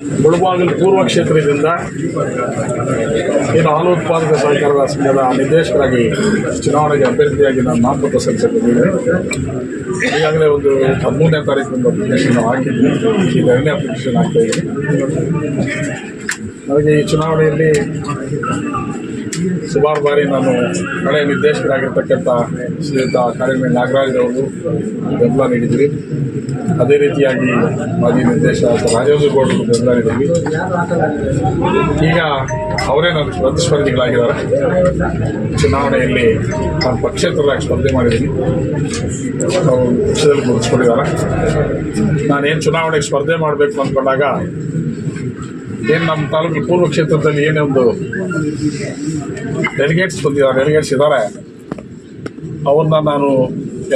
ಮುಳಬಾಗಿಲು ಪೂರ್ವ ಕ್ಷೇತ್ರದಿಂದ ಏನು ಹಾಲು ಉತ್ಪಾದಕ ಸಹಕಾರದ ಸಂಘದ ನಿರ್ದೇಶಕರಾಗಿ ಚುನಾವಣೆಗೆ ಅಭ್ಯರ್ಥಿಯಾಗಿ ನಾನು ನಾಮಪತ್ರ ಸಲ್ಲಿಸಿದ್ದೇನೆ. ಈಗಾಗಲೇ ಒಂದು ಹದಿಮೂರನೇ ತಾರೀಕಿನಿಂದ ಅಪ್ಲಿಕೇಶನ್ ಹಾಕಿದ್ವಿ ಈಗ ಎರಡನೇ ಅಪ್ಲಿಕೇಶನ್ ಹಾಕ್ತಾ ನನಗೆ ಈ ಚುನಾವಣೆಯಲ್ಲಿ ಸುಮಾರು ಬಾರಿ ನಾನು ಹಳೆಯ ನಿರ್ದೇಶಕರಾಗಿರ್ತಕ್ಕಂಥ ಶ್ರೀಯುತ ನಾಗರಾಜ್ ನಾಗರಾಜ್ರವರು ಬೆಂಬಲ ನೀಡಿದ್ವಿ ಅದೇ ರೀತಿಯಾಗಿ ಮಾಜಿ ನಿರ್ದೇಶಕ ರಾಜೇಂದ್ರ ಗೌಡರು ಬೆಂಬಲ ನೀಡಿದ್ವಿ. ಈಗ ಅವರೇ ನನ್ನ ಪ್ರತಿಸ್ಪರ್ಧಿಗಳಾಗಿದ್ದಾರೆ. ಚುನಾವಣೆಯಲ್ಲಿ ನಾನು ಪಕ್ಷೇತರರಾಗಿ ಸ್ಪರ್ಧೆ ಮಾಡಿದ್ದೀನಿ. ಅವರು ಪಕ್ಷದಲ್ಲಿ ಗುರುತಿಸ್ಕೊಂಡಿದ್ದಾರೆ. ನಾನೇನು ಚುನಾವಣೆಗೆ ಸ್ಪರ್ಧೆ ಮಾಡಬೇಕು ಅಂದ್ಕೊಂಡಾಗ ಏನು ನಮ್ಮ ತಾಲೂಕು ಪೂರ್ವ ಕ್ಷೇತ್ರದಲ್ಲಿ ಏನೇ ಒಂದು ಡೆಲಿಗೇಟ್ಸ್ ಬಂದಿದ್ದಾರೆ ಡೆಲಿಗೇಟ್ಸ್ ಇದ್ದಾರೆ. ಅವ್ರನ್ನ ನಾನು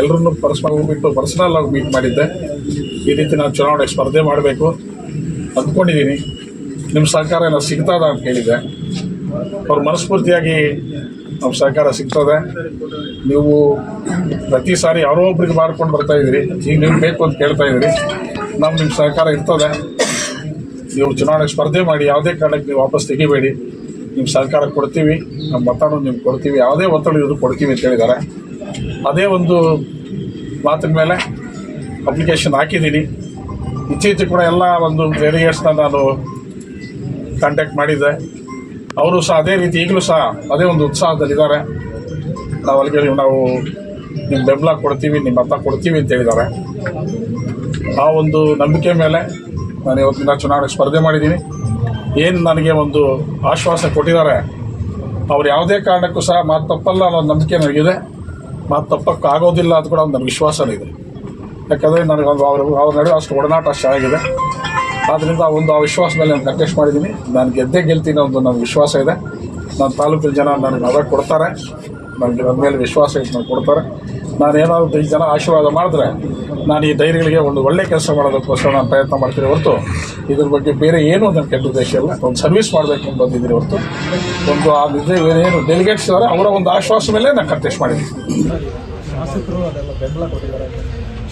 ಎಲ್ಲರನ್ನೂ ಪರಸ್ಪರ ಹೋಗ್ಬಿಟ್ಟು ಪರ್ಸನಲ್ ಆಗಿ ಮೀಟ್ ಮಾಡಿದ್ದೆ. ಈ ರೀತಿ ನಾನು ಚುನಾವಣೆ ಸ್ಪರ್ಧೆ ಮಾಡಬೇಕು ಅಂದ್ಕೊಂಡಿದ್ದೀನಿ. ನಿಮ್ಮ ಸಹಕಾರ ಏನೋ ಸಿಗ್ತದ ಅಂತ ಹೇಳಿದ್ದೆ ಅವ್ರ ಮನಸ್ಫೂರ್ತಿಯಾಗಿ ನಮ್ಮ ಸಹಕಾರ ಸಿಗ್ತದೆ. ನೀವು ಪ್ರತಿ ಸಾರಿ ಯಾರೋ ಒಬ್ರಿಗೆ ಮಾಡ್ಕೊಂಡು ಬರ್ತಾ ಇದ್ದೀರಿ. ಈಗ ನೀವು ಬೇಕು ಅಂತ ಕೇಳ್ತಾ ಇದ್ದೀರಿ. ನಮ್ಮ ನಿಮ್ಮ ಸಹಕಾರ ಇರ್ತದೆ. ನೀವು ಚುನಾವಣೆಗೆ ಸ್ಪರ್ಧೆ ಮಾಡಿ, ಯಾವುದೇ ಕಾರಣಕ್ಕೆ ನೀವು ವಾಪಸ್ ತೆಗಿಬೇಡಿ. ನಿಮ್ಮ ಸರ್ಕಾರ ಕೊಡ್ತೀವಿ ನಮ್ಮ ಮತನೂ ನಿಮ್ಗೆ ಕೊಡ್ತೀವಿ, ಯಾವುದೇ ಒತ್ತಡ ಇದ್ರು ಕೊಡ್ತೀವಿ ಅಂತ ಹೇಳಿದ್ದಾರೆ. ಅದೇ ಒಂದು ಮಾತಿನ ಮೇಲೆ ಅಪ್ಲಿಕೇಶನ್ ಹಾಕಿದ್ದೀನಿ. ಇತ್ತೀಚೆಗೆ ಕೂಡ ಎಲ್ಲ ಒಂದು ಡೆಲಿಗೇಟ್ಸ್ನ ನಾನು ಕಾಂಟ್ಯಾಕ್ಟ್ ಮಾಡಿದ್ದೆ. ಅವರು ಸಹ ಅದೇ ರೀತಿ, ಈಗಲೂ ಸಹ ಅದೇ ಒಂದು ಉತ್ಸಾಹದಲ್ಲಿದ್ದಾರೆ. ನಾವು ಅಲ್ಲಿಗೆ ನಾವು ನಿಮ್ಮ ಬೆಂಬಲ ಕೊಡ್ತೀವಿ ನಿಮ್ಮ ಮತ ಕೊಡ್ತೀವಿ ಅಂತ ಹೇಳಿದ್ದಾರೆ. ಆ ಒಂದು ನಂಬಿಕೆ ಮೇಲೆ ನಾನು ಇವತ್ತಿನ ಚುನಾವಣೆ ಸ್ಪರ್ಧೆ ಮಾಡಿದ್ದೀನಿ. ಏನು ನನಗೆ ಒಂದು ಆಶ್ವಾಸ ಕೊಟ್ಟಿದ್ದಾರೆ, ಅವ್ರು ಯಾವುದೇ ಕಾರಣಕ್ಕೂ ಸಹ ಮಾತು ತಪ್ಪಲ್ಲ ಅನ್ನೋ ನಂಬಿಕೆ ನನಗಿದೆ. ಮಾತು ತಪ್ಪಕ್ಕೆ ಆಗೋದಿಲ್ಲ ಅಂತ ಕೂಡ ಒಂದು ನನಗೆ ವಿಶ್ವಾಸನೇ ಇದೆ. ಯಾಕಂದರೆ ನನಗೆ ಒಂದು ಅವ್ರ ಅವ್ರ ನಡುವೆ ಅಷ್ಟು ಒಡನಾಟ ಅಷ್ಟು ಚೆನ್ನಾಗಿದೆ. ಆದ್ದರಿಂದ ಒಂದು ಆ ವಿಶ್ವಾಸ ನಾನು ಕಂಟೆಸ್ಟ್ ಮಾಡಿದ್ದೀನಿ. ನಾನು ಗೆದ್ದೇ ಗೆಲ್ತೀನಿ ಒಂದು ನನಗೆ ವಿಶ್ವಾಸ ಇದೆ. ನನ್ನ ತಾಲೂಕಿನ ಜನ ನನಗೆ ಮದ ಕೊಡ್ತಾರೆ. ನನಗೆ ನನ್ನ ಮೇಲೆ ವಿಶ್ವಾಸ ಇಟ್ಟು ನನಗೆ ಕೊಡ್ತಾರೆ. ನಾನು ಏನಾದರೂ ಐದು ಜನ ಆಶೀರ್ವಾದ ಮಾಡಿದ್ರೆ ನಾನು ಈ ಡೈರಿಗಳಿಗೆ ಒಂದು ಒಳ್ಳೆ ಕೆಲಸ ಮಾಡೋದಕ್ಕೋಸ್ಕರ ನಾನು ಪ್ರಯತ್ನ ಮಾಡ್ತೀನಿ ಹೊರತು ಇದ್ರ ಬಗ್ಗೆ ಬೇರೆ ಏನೂ ನನ್ನ ಕೆಟ್ಟ ಉದ್ದೇಶ ಇಲ್ಲ. ಒಂದು ಸರ್ವಿಸ್ ಮಾಡಬೇಕು ಅಂತ ಬಂದಿದ್ದೀನಿ ಹೊರತು. ಒಂದು ಆ ಏನು ಡೆಲಿಗೇಟ್ಸ್ ಇದ್ದಾರೆ ಅವರ ಒಂದು ಆಶ್ವಾಸ ಮೇಲೆ ನಾನು ಕಂಟೆಸ್ಟ್ ಮಾಡಿದ್ದೀನಿ. ಶಾಸಕರು ಅದೆಲ್ಲ ಬೆಂಬಲ ಕೊಟ್ಟಿದ್ದಾರೆ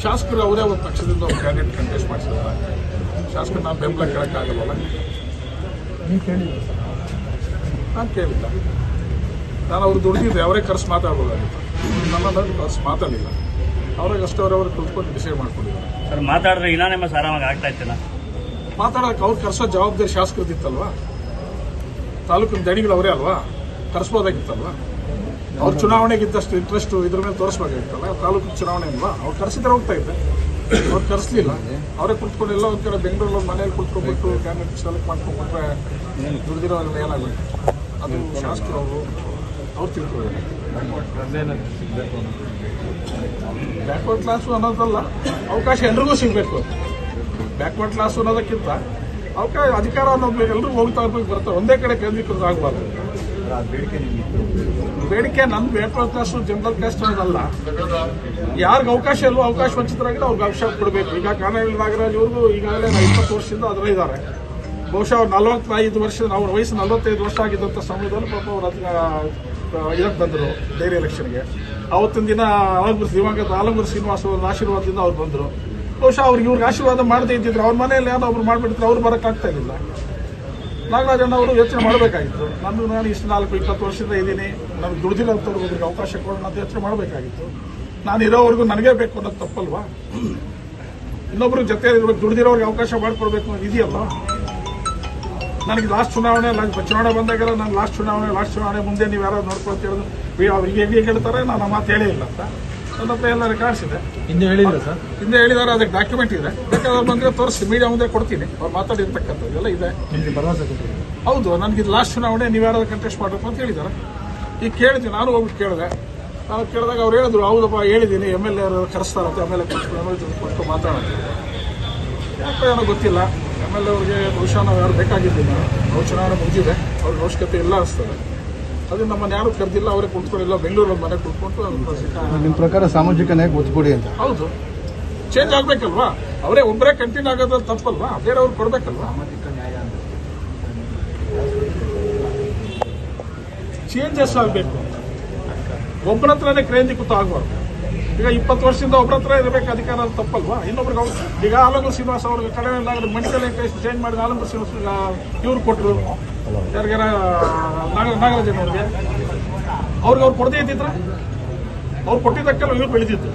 ಶಾಸಕರು ಅವರೇ ಒಂದು ಪಕ್ಷದಿಂದ ಒಂದು ಕ್ಯಾಂಡಿಡೇಟ್ ಕಂಟೆಸ್ಟ್ ಮಾಡಿಸಿದ್ದಾರೆ. ಶಾಸಕರು ನಾನು ಬೆಂಬಲ ಕೇಳೋಕ್ಕಾಗಲ್ಲ. ನೀವು ಕೇಳಿಲ್ಲ ನಾನು ಕೇಳಿಲ್ಲ. ನಾನು ಅವ್ರು ದುಡಿದಿದ್ದೆ ಅವರೇ ಕರೆಸಿ ಮಾತಾಡ್ಬೋದಾಗಿತ್ತು. ನನ್ನನ್ನು ಅಷ್ಟು ಮಾತಾಡಲಿಲ್ಲ ಅವ್ರಿಗೆ ಅಷ್ಟು ಅವ್ರವ್ರು ಕುತ್ಕೊಂಡು ಡಿಸೈಡ್ ಮಾಡ್ಕೊಂಡಿದ್ದಾರೆ. ಸರ್ ಮಾತಾಡಿದ್ರೆ ಇನಾನಿಮಸ್ ಆರಾಮಾಗಿ ಆಗ್ತಾ ಇತ್ತಲ್ಲ ಮಾತಾಡೋಕೆ ಅವ್ರು ಕರೆಸೋ ಜವಾಬ್ದಾರಿ ಶಾಸಕರದಿತ್ತಲ್ವಾ ತಾಲೂಕಿನ ದಣಿಗಳು ಅವರೇ ಅಲ್ವಾ? ಕರೆಸ್ಬೋದಾಗಿತ್ತಲ್ವಾ? ಅವ್ರ ಚುನಾವಣೆಗೆ ಇದ್ದಷ್ಟು ಇಂಟ್ರೆಸ್ಟ್ ಇದ್ರ ಮೇಲೆ ತೋರಿಸ್ಬೇಕಾಗಿತ್ತಲ್ಲ ತಾಲೂಕಿನ ಚುನಾವಣೆ ಅಲ್ವಾ? ಅವ್ರು ಕರೆಸಿದ್ರೆ ಹೋಗ್ತಾ ಇದ್ದೆ. ಅವ್ರು ಕರೆಸ್ಲಿಲ್ಲ. ಅವರೇ ಕುತ್ಕೊಂಡು ಎಲ್ಲ ಒಂದು ಕಡೆ ಬೆಂಗಳೂರಲ್ಲಿ ಮನೇಲಿ ಕುತ್ಕೊಂಡ್ಬಿಟ್ಟು ಕ್ಯಾಂಡಿಡೇಟ್ ಸೆಲೆಕ್ಟ್ ಮಾಡ್ಕೊಂಡ್ಬಿಟ್ರೆ ದುಡ್ದಿರೋದ್ರಲ್ಲಿ ಏನಾಗಬೇಕು ಅದು ಶಾಸಕರು ಅವರು ಅವ್ರು ತಿಳ್ಕೊಳ್ಬೇಕು ಬ್ಯಾಕ್ವರ್ಡ್ ಕ್ಲಾಸು ಅನ್ನೋದಲ್ಲ, ಅವಕಾಶ ಎಲ್ರಿಗೂ ಸಿಗಬೇಕು. ಬ್ಯಾಕ್ವರ್ಡ್ ಕ್ಲಾಸು ಅನ್ನೋದಕ್ಕಿಂತ ಅವಕಾಶ, ಅಧಿಕಾರ ಅನ್ನೋದು ಎಲ್ಲರೂ ಹೋಗ್ತಾ ಇರ್ಬೇಕು ಬರ್ತಾರೆ ಒಂದೇ ಕಡೆ ಕೇಂದ್ರೀಕೃತ ಆಗಬಾರ್ದು. ಬೇಡಿಕೆ ನನ್ನ ಬ್ಯಾಕ್ವರ್ಡ್ ಕ್ಲಾಸು ಜನರಲ್ ಕ್ಯಾಸ್ಟ್ ಅನ್ನೋದಲ್ಲ. ಯಾರಿಗೆ ಅವಕಾಶ ಇಲ್ವೋ, ಅವಕಾಶ ವಂಚಿತರಾಗಿಲ್ಲ ಅವ್ರಿಗೆ ಅವಕಾಶ ಕೊಡಬೇಕು. ಈಗ ಕಾನೂನು ನಾಗರಾಜ್ ಅವ್ರಿಗೂ ಈಗಾಗಲೇ ಇಪ್ಪತ್ತು ವರ್ಷದಿಂದ ಅದರ ಇದ್ದಾರೆ. ಬಹುಶಃ ಅವ್ರು ನಲ್ವತ್ತೈದು ವರ್ಷ, ಅವ್ರ ವಯಸ್ಸು ನಲವತ್ತೈದು ವರ್ಷ ಆಗಿದ್ದಂಥ ಸಮಯದಲ್ಲಿ ಪಾಪ ಅವ್ರ ಇದಕ್ಕೆ ಬಂದರು ಡೈರಿ ಎಲೆಕ್ಷನ್ಗೆ ಅವತ್ತಿನ ದಿನ ಆಲಂಗೂರು ದಿವಂಗತ ಆಲಂಗೂರು ಶ್ರೀನಿವಾಸ ಅವ್ರ ಆಶೀರ್ವಾದದಿಂದ ಅವ್ರು ಬಂದರು. ಬಹುಶಃ ಅವ್ರಿಗೆ ಇವ್ರಿಗೆ ಆಶೀರ್ವಾದ ಮಾಡದೇ ಇದ್ದಿದ್ರು ಅವ್ರ ಮನೆಯಲ್ಲಿ ಯಾರೋ ಒಬ್ರು ಮಾಡಿಬಿಟ್ರೆ ಅವ್ರು ಬರೋಕ್ಕಾಗ್ತಾ ಇರಲಿಲ್ಲ. ನಾಗರಾಜಣ್ಣ ಅವರು ಯೋಚನೆ ಮಾಡಬೇಕಾಗಿತ್ತು. ನಾನು ನಾನು ಇಷ್ಟು ನಾಲ್ಕು, ಇಪ್ಪತ್ತು ವರ್ಷದಿಂದ ಇದ್ದೀನಿ. ನನಗೆ ದುಡ್ದಿರೋಂಥವ್ರಿಗೆ ಒಬ್ಬರಿಗೆ ಅವಕಾಶ ಕೊಡೋಣ ಅಂತ ಯೋಚನೆ ಮಾಡಬೇಕಾಗಿತ್ತು. ನಾನು ಇರೋವರೆಗೂ ನನಗೇ ಬೇಕು ಅನ್ನೋದು ತಪ್ಪಲ್ವಾ? ಇನ್ನೊಬ್ರು ಜೊತೆ ದುಡ್ದಿರೋರಿಗೆ ಅವಕಾಶ ಮಾಡಿಕೊಡ್ಬೇಕು ಅನ್ನೋದು ಇದೆಯಲ್ವಾ? ನನಗೆ ಲಾಸ್ಟ್ ಚುನಾವಣೆ ಚುನಾವಣೆ ಬಂದಾಗೆಲ್ಲ ನಾನು ಲಾಸ್ಟ್ ಚುನಾವಣೆ ಲಾಸ್ಟ್ ಚುನಾವಣೆ ಮುಂದೆ ನೀವು ಯಾರು ನೋಡ್ಕೊಳ್ತೀರೋ ಅವ್ರಿಗೆ ಹೇಗೆ ಹೇಳ್ತಾರೆ ನಾನು ಆ ಮಾತು ಹೇಳಿಲ್ಲ ಅಂತ. ನನ್ನ ಹತ್ರ ಎಲ್ಲ ಕಾಣಿಸಿದೆ. ಹಿಂದೆ ಹೇಳಿದ್ರು ಸರ್? ಹಿಂದೆ ಹೇಳಿದಾರೆ ಅದಕ್ಕೆ ಡಾಕ್ಯುಮೆಂಟ್ ಇದೆ. ಬೇಕಾದ್ರೆ ಬಂದರೆ ತೋರಿಸಿ ಮೀಡಿಯಾ ಮುಂದೆ ಕೊಡ್ತೀನಿ. ಅವ್ರು ಮಾತಾಡಿರ್ತಕ್ಕಂಥದ್ದು ಎಲ್ಲ ಇದೆ. ನಿಮಗೆ ಭರವಸೆ ಹೌದು ನನಗೆ ಇದು ಲಾಸ್ಟ್ ಚುನಾವಣೆ ನೀವು ಯಾರಾದ್ರು ಕಂಟೆಸ್ಟ್ ಮಾಡಬೇಕು ಅಂತ ಹೇಳಿದ್ದಾರೆ ಈಗ ಕೇಳಿದ್ವಿ ನಾನು ಹೋಗಿ ಕೇಳಿದೆ. ನಾನು ಕೇಳಿದಾಗ ಅವ್ರು ಹೇಳಿದ್ರು ಹೌದಪ್ಪ ಹೇಳಿದ್ದೀನಿ ಎಂ ಎಲ್ ಎ ಕರೆಸ್ತಾರಂತೆ ಎಂ ಎಲ್ ಎ ಕರೆಸ್ತಾರೆ ಕೊಟ್ಟು ಮಾತಾಡೋದು ಯಾಕೋ ಏನೋ ಗೊತ್ತಿಲ್ಲ. ಎಂ ಎಲ್ ಅವ್ರಿಗೆ ಬಹುಶಃ ನಾವು ಯಾರು ಬೇಕಾಗಿದ್ದಿಲ್ಲ. ನಾವು ಚುನಾವಣೆ ಮುಗಿದಿದೆ ಅವ್ರಿಗೆ ಅವಶ್ಯಕತೆ ಇಲ್ಲ ಅನಿಸ್ತದೆ ಅದು ನಮ್ಮನ್ನು ಯಾರು ಕರೆದಿಲ್ಲ ಅವರೇ ಕೂತ್ಕೊಂಡಿಲ್ಲ ಬೆಂಗಳೂರಲ್ಲಿ ಮನೆ ಕುತ್ಕೊಂಡು ಅವ್ರು ನಿಮ್ಮ ಪ್ರಕಾರ ಸಾಮಾಜಿಕ ನ್ಯಾಯ ಅಂತ. ಹೌದು. ಚೇಂಜ್ ಆಗಬೇಕಲ್ವಾ? ಅವರೇ ಒಬ್ಬರೇ ಕಂಟಿನ್ಯೂ ಆಗೋದು ತಪ್ಪಲ್ವಾ? ಬೇರೆಯವ್ರು ಕೊಡ್ಬೇಕಲ್ವಾ? ಚೇಂಜಸ್ ಆಗಬೇಕು. ಒಬ್ಬರ ಹತ್ರನೇ ಕೇಂದ್ರೀಕೃತ ಆಗಬಾರ್ದು ಈಗ ಇಪ್ಪತ್ತು ವರ್ಷದಿಂದ ಒಬ್ಬರ ಹತ್ರ ಇರಬೇಕು, ಅಧಿಕಾರ ಅದು ತಪ್ಪಲ್ವಾ? ಇನ್ನೊಬ್ರಿಗೆ ಅವ್ರು ಈಗ ಆಲಂಗೂರು ಶ್ರೀನಿವಾಸ ಅವ್ರಿಗೆ ಕಡೆ ಮೆಡಿಕಲ್ ಟೆಸ್ಟ್ ಚೇಂಜ್ ಮಾಡಿದ ಆಲಂಗೂರು ಶ್ರೀನಿವಾಸ ಇವ್ರು ಕೊಟ್ಟರು ಯಾರಿಗಾರ ನಾಗ, ನಾಗರಾಜನ್ ಅವ್ರಿಗೆ. ಅವ್ರಿಗೆ ಅವ್ರು ಕೊಡದೇ ಇದ್ದಿದ್ರ? ಅವ್ರು ಕೊಟ್ಟಿದ್ದಕ್ಕೆಲ್ಲ ಇವ್ರು ಬೆಳೆದಿದ್ದು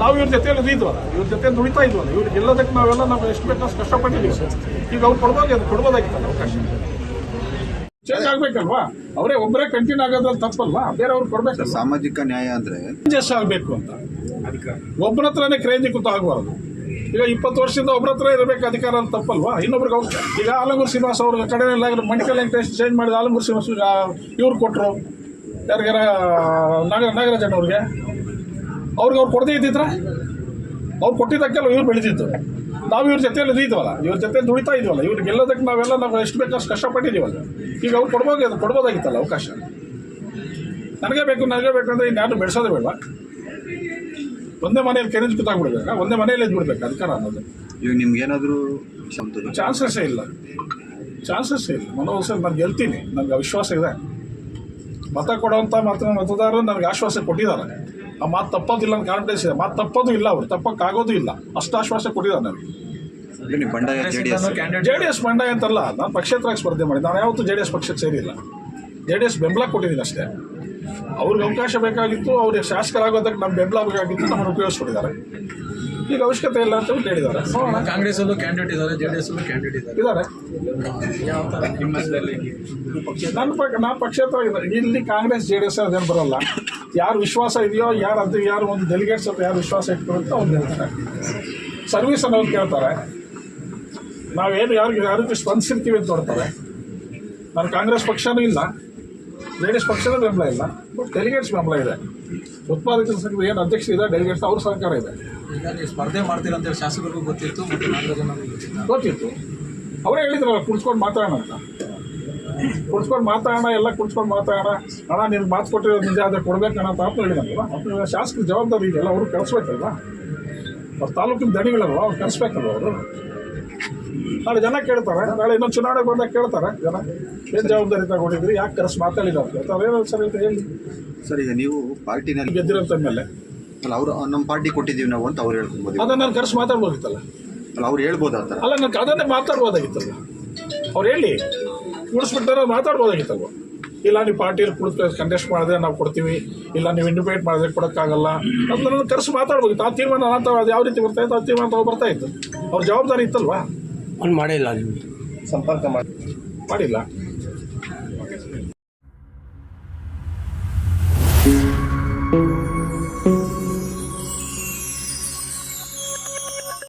ನಾವು ಇವ್ರ ಜೊತೆಯಲ್ಲಿ ಇದ್ವಲ್ಲ ಇವ್ರ ಜೊತೆ ದುಡಿತಾ ಇದ್ವಲ್ಲ, ಇವ್ರಿಗೆ ಎಲ್ಲದಕ್ಕೆ ನಾವೆಲ್ಲ ನಾವು ಎಷ್ಟು ಬೇಕಷ್ಟು ಕಷ್ಟಪಟ್ಟಿದ್ದೀವಿ. ಈಗ ಅವ್ರು ಕೊಡ್ಬೋದು ಕೊಡ್ಬೋದಾಗಿತ್ತಲ್ಲ ಅವಕಾಶ. ಚೇಂಜ್ ಆಗ್ಬೇಕಲ್ವಾ? ಅವರೇ ಒಬ್ಬರೇ ಕಂಟಿನ್ಯೂ ಆಗೋದ್ರಲ್ಲಿ ತಪ್ಪಲ್ವ? ಬೇರೆ ಅವ್ರು ಕೊಡ್ಬೇಕು ಸಾಮಾಜಿಕ ನ್ಯಾಯ ಅಂದ್ರೆ? ಚೇಂಜಸ್ ಆಗಬೇಕು ಅಂತ. ಒಬ್ಬರ ಹತ್ರನೇ ಕ್ರೇಂಜಿ ಕೂತು ಆಗಬಾರ್ದು ಈಗ ಇಪ್ಪತ್ತು ವರ್ಷದಿಂದ ಒಬ್ಬರ ಹತ್ರ ಇರಬೇಕು ಅಧಿಕಾರ ಅಂತ ತಪ್ಪಲ್ವಾ? ಇನ್ನೊಬ್ರಿಗೆ ಅವ್ರು ಈಗ ಆಲಂಗೂರು ಶ್ರೀನಿವಾಸ ಅವ್ರ ಕಡೆ ಇಲ್ಲ ಮೆಡಿಕಲ್ ವೆಂಕಟೇಶ್ ಚೇಂಜ್ ಮಾಡಿದ ಆಲಂಗೂರು ಶ್ರೀನಿವಾಸ ಇವ್ರು ಕೊಟ್ಟರು ಯಾರಿಗಾರ ನಾಗರ ನಾಗರಾಜನ್ ಅವ್ರಿಗೆ. ಅವ್ರಿಗೆ ಅವ್ರು ಕೊಡದೇ ಇದ್ದಿದ್ರ? ಅವ್ರು ಕೊಟ್ಟಿದ್ದಕ್ಕೆಲ್ಲ ಇವ್ರು ಬೆಳೆದಿದ್ದು. ನಾವು ಇವ್ರ ಜೊತೆಯಲ್ಲಿ ಇದ್ದೀವಲ್ಲ ಇವ್ರ ಜೊತೆ ದುಡಿತಾ ಇದ್ವಲ್ಲ ಇವ್ರಿಗೆ ಗೆಲ್ಲೋದಕ್ಕೆ ನಾವೆಲ್ಲ ನಾವು ಎಷ್ಟು ಬೇಕಷ್ಟು ಕಷ್ಟಪಟ್ಟಿದ್ದೀವಲ್ಲ. ಈಗ ಅವ್ರು ಕೊಡ್ಬೋದು ಅದು ಕೊಡ್ಬೋದಾಗಿತ್ತಲ್ಲ ಅವಕಾಶ. ನನಗೆ ಬೇಕು ನನಗೆ ಬೇಕು ಅಂದರೆ ಇನ್ಯಾರು ಬೆಳೆಸೋದೇ ಬೇಡ. ಒಂದೇ ಮನೆಯಲ್ಲಿ ಕೆರೆಂಜ್ ಕೂತಾಗ್ಬಿಡ್ಬೇಕಾ? ಒಂದೇ ಮನೆಯಲ್ಲಿ ಇದ್ಬಿಡ್ಬೇಕು ಅಧಿಕಾರ ಅನ್ನೋದು ಇವಾಗ ನಿಮ್ಗೆ ಏನಾದರೂ ಸ್ವಂತದ ಚಾನ್ಸಸ್ಸೇ ಇಲ್ಲ. ಚಾನ್ಸಸ್ಸೇ ಇಲ್ಲ. ಮನೋಲ್ಸ ನಾನು ಗೆಲ್ತೀನಿ. ನನಗೆ ವಿಶ್ವಾಸ ಇದೆ. ಮತ ಕೊಡೋವಂಥ ಮಾತ್ರ ಮತದಾರರು ನನಗೆ ಆಶ್ವಾಸ ಕೊಟ್ಟಿದ್ದಾರೆ. ಆ ಮಾತು ತಪ್ಪೋದಿಲ್ಲ ಅಂತ ಕಾನ್ಫಿಡೆನ್ಸ್ ಇದೆ. ಮಾತು ತಪ್ಪೋದು ಇಲ್ಲ ಅವರು. ತಪ್ಪಕ್ಕಾಗೋದು ಇಲ್ಲ. ಅಷ್ಟು ಆಶ್ವಾಸ ಕೊಟ್ಟಿದ್ದಾರೆ ನನಗೆ. ಜೆ ಡಿ ಎಸ್ ಬಂಡಾಯ ಅಂತಲ್ಲ ನಾನು ಪಕ್ಷೇತರಾಗಿ ಸ್ಪರ್ಧೆ ಮಾಡಿದ್ದೆ. ನಾನು ಯಾವತ್ತೂ ಜೆಡಿಎಸ್ ಡಿ ಎಸ್ ಪಕ್ಷಕ್ಕೆ ಸೇರಿಲ್ಲ. ಜೆ ಡಿ ಎಸ್ ಬೆಂಬಲ ಕೊಟ್ಟಿದ್ದೀನಿ ಅಷ್ಟೇ. ಅವ್ರಿಗೆ ಅವಕಾಶ ಬೇಕಾಗಿತ್ತು ಅವ್ರಿಗೆ ಶಾಸಕರಾಗೋದಕ್ಕೆ ನಮ್ಮ ಬೆಂಬಲ ಬೇಕಾಗಿತ್ತು ನಮ್ಮನ್ನು ಉಪಯೋಗಿಸ್ಕೊಂಡಿದ್ದಾರೆ ಈಗ ಅವಶ್ಯಕತೆ ಇಲ್ಲ ಅಂತ ಹೇಳಿ ಹೇಳಿದ್ದಾರೆ. ಕಾಂಗ್ರೆಸ್ ಅಲ್ಲೂ ಕ್ಯಾಂಡಿಡೇಟ್ ಇದ್ದಾರೆ ಜೆ ಡಿ ಎಸ್ ಅಲ್ಲೂ ಕ್ಯಾಂಡಿಡೇಟ್ ಇದ್ದಾರೆ. ನನ್ನ ಪಕ್ಷ ನಾನು ಪಕ್ಷೇತರ ಇದ್ದಾರೆ ಇಲ್ಲಿ ಕಾಂಗ್ರೆಸ್ ಜೆ ಡಿ ಎಸ್ ಅದೇನು ಬರೋಲ್ಲ. ಯಾರು ವಿಶ್ವಾಸ ಇದೆಯೋ ಯಾರು ಅಂತ ಯಾರು ಒಂದು ಡೆಲಿಗೇಟ್ಸ್ ಅಂತ ಯಾರು ವಿಶ್ವಾಸ ಇಟ್ಕೊಳ್ಳುತ್ತೋ ಅವ್ರು ಹೇಳ್ತಾರೆ. ಸರ್ವಿಸ್ ಅನ್ನೋದು ಕೇಳ್ತಾರೆ. ನಾವೇನು ಯಾರಿಗೆ ಯಾರಿಗೆ ಸ್ಪಂದಿಸಿರ್ತೀವಿ ಅಂತ ನೋಡ್ತಾರೆ. ನಾನು ಕಾಂಗ್ರೆಸ್ ಪಕ್ಷನೂ ಇಲ್ಲ. ಎಸ್ ಪಕ್ಷನೂ ಬೆಂಬಲ ಇಲ್ಲ. ಬಟ್ ಡೆಲಿಗೇಟ್ಸ್ ಬೆಂಬಲ ಇದೆ. ಉತ್ಪಾದಕರ ಸಂಘದ ಏನು ಅಧ್ಯಕ್ಷ ಇದೆ ಡೆಲಿಗೇಟ್ಸ್ ಅವ್ರ ಸಹಕಾರ ಇದೆ. ಈಗ ನೀವು ಸ್ಪರ್ಧೆ ಮಾಡ್ತೀರಾ ಅಂತೇಳಿ ಶಾಸಕರಿಗೂ ಗೊತ್ತಿತ್ತು ಮತ್ತು ನಾಗರಾಜನ್ ಗೊತ್ತಿತ್ತು. ಅವರೇ ಹೇಳಿದ್ರಲ್ಲ ಕುಡ್ಸ್ಕೊಂಡು ಮಾತಾಡೋಣ ಅಂತ. ಕುಡ್ಸ್ಕೊಂಡು ಮಾತಾಡೋಣ ಎಲ್ಲ ಕುಡ್ಸ್ಕೊಂಡು ಮಾತಾಡೋಣ. ಅಣ್ಣ ನಿನ್ಗೆ ಮಾತು ಕೊಟ್ಟಿರೋದು ನಿಜ ಆದರೆ ಕೊಡಬೇಕಣ್ಣ ಅಂತ ಆತ್ಮ ಹೇಳಿದಲ್ವ ಶಾಸಕರ ಜವಾಬ್ದಾರಿ ಇದೆಯಲ್ಲ ಅವರು ಕಳಿಸ್ಬೇಕಲ್ವಾ ಅವ್ರ ತಾಲೂಕಿನ ದಣಿಗಳಲ್ವ ಅವ್ರು ಕಳಿಸ್ಬೇಕಲ್ವ ಅವರು? ನಾಳೆ ಜನ ಕೇಳ್ತಾರೆ. ನಾಳೆ ಇನ್ನೊಂದು ಚುನಾವಣೆ ಬಂದಾಗ ಕೇಳ್ತಾರೆ ಜನ. ಏನು ಜವಾಬ್ದಾರಿ ತಗೊಂಡಿದ್ರಿ? ಯಾಕೆ ಕರೆಸ್ ಮಾತಾಡಿದ್ದಾರೆ ಹೇಳ್ತಾರೆ ಏನೋ ಸರ್ ಅಂತ ಹೇಳಿ. ಸರ್ ಈಗ ನೀವು ಪಾರ್ಟಿನಲ್ಲಿ ಗೆದ್ದಿರೋಂಥ ಮೇಲೆ. ಅಲ್ಲ ಅವರು ನಮ್ಮ ಪಾರ್ಟಿ ಕೊಟ್ಟಿದ್ದೀವಿ ನಾವು ಅಂತ ಅವ್ರು ಹೇಳ್ಕೊಬೋದು ಅದನ್ನು ನಾನು ಕರೆಸ್ ಮಾತಾಡ್ಬೋದಿತ್ತಲ್ಲ? ಅಲ್ಲ ಅವ್ರು ಹೇಳ್ಬೋದು ಆ ಥರ. ಅಲ್ಲ ನನಗೆ ಅದನ್ನೇ ಮಾತಾಡ್ಬೋದಾಗಿತ್ತಲ್ಲ. ಅವ್ರು ಹೇಳಿ. ಉಳಿಸ್ಬಿಟ್ಟಾರೆ ಮಾತಾಡ್ಬೋದಾಗಿತ್ತಲ್ವ? ಇಲ್ಲ ನೀವು ಪಾರ್ಟಿಯಲ್ಲಿ ಕುಳಿತು ಕಂಟೆಸ್ಟ್ ಮಾಡಿದ್ರೆ ನಾವು ಕೊಡ್ತೀವಿ. ಇಲ್ಲ ನೀವು ಇಂಡಿಪೇಟ್ ಮಾಡಿದ್ರೆ ಕೊಡೋಕ್ಕಾಗಲ್ಲ. ಅದನ್ನ ಕರೆಸಿ ಮಾತಾಡ್ಬೋದಿತ್ತು. ಆ ತೀರ್ಮಾನ ಅಂತ ಯಾವ ರೀತಿ ಬರ್ತಾ ಇತ್ತು? ಆ ತೀರ್ಮಾನ ಬರ್ತಾ ಇತ್ತು. ಅವ್ರ ಜವಾಬ್ದಾರಿ ಇತ್ತಲ್ವಾ? ಅವ್ನು ಮಾಡಿಲ್ಲ ಸಂಪರ್ಕ ಮಾಡಿ ಮಾಡಿಲ್ಲ.